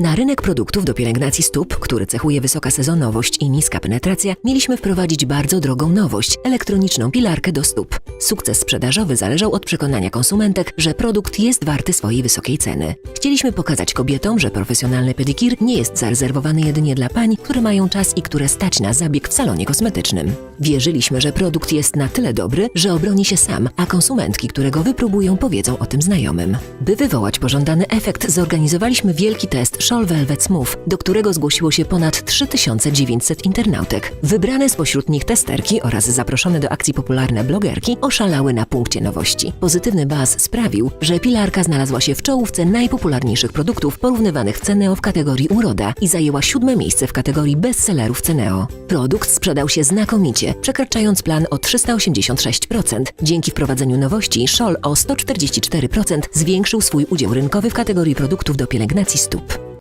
Na rynek produktów do pielęgnacji stóp, który cechuje wysoka sezonowość i niska penetracja, mieliśmy wprowadzić bardzo drogą nowość elektroniczną pilarkę do stóp. Sukces sprzedażowy zależał od przekonania konsumentek, że produkt jest warty swojej wysokiej ceny. Chcieliśmy pokazać kobietom, że profesjonalny pedikir nie jest zarezerwowany jedynie dla pań, które mają czas i które stać na zabieg w salonie kosmetycznym. Wierzyliśmy, że produkt jest na tyle dobry, że obroni się sam, a konsumentki, które go wypróbują, powiedzą o tym znajomym. By wywołać pożądany efekt, zorganizowaliśmy wielki test Shawl Velvet Smooth, do którego zgłosiło się ponad 3900 internautek. Wybrane spośród nich testerki oraz zaproszone do akcji popularne blogerki oszalały na punkcie nowości. Pozytywny baz sprawił, że pilarka znalazła się w czołówce najpopularniejszych produktów porównywanych w Ceneo w kategorii uroda i zajęła siódme miejsce w kategorii bestsellerów Ceneo. Produkt sprzedał się znakomicie, przekraczając plan o 386%. Dzięki wprowadzeniu nowości Scholl o 144% zwiększył swój udział rynkowy w kategorii produktów do pielęgnacji stóp.